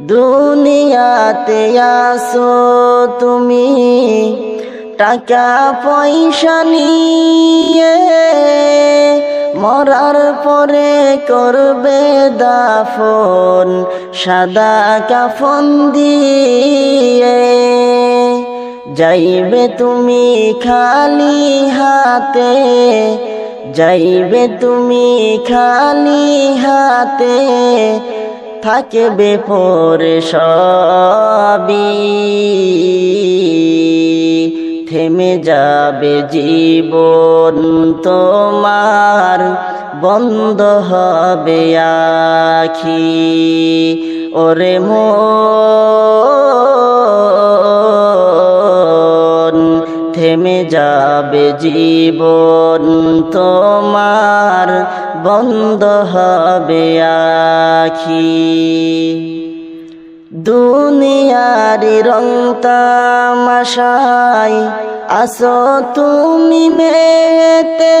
দুনিয়াতে আসো তুমি, টাকা পয়সা নিয়ে মরার পরে করবে দাফন, সাদা কাফন দিয়ে। যাইবে তুমি খালি হাতে, যাইবে তুমি খালি হাতে থাকবে পরে সবই। থেমে যাবে জীবন তোমার বন্ধ হবে আখি। ওরে মন যাবে জীবন তোমার, বন্ধ হবে আখি। দুনিয়ারি রং তামাশাই আসো তুমি মেতে,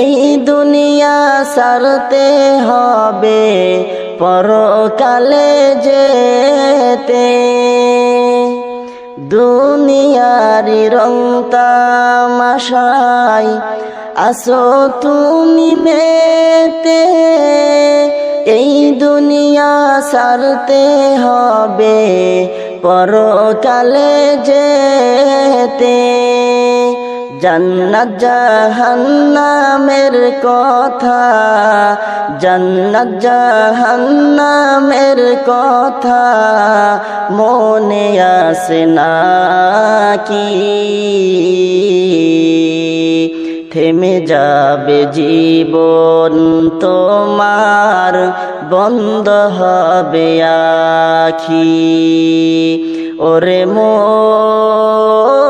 এই দুনিয়া সারতে হবে পরকালে যেতে। দুনিয়ারি রং তামাশাই। আসো তুমি মেতে এই দুনিয়া সারতে হবে, পরকালে যেতে। জান্নাত জাহান্নামের কথা জান্নাত জাহান্নামের কথা মনে আসে না কি থেমে যাবে জীবন তোমার, বন্ধ হবে আখি। ওরে মন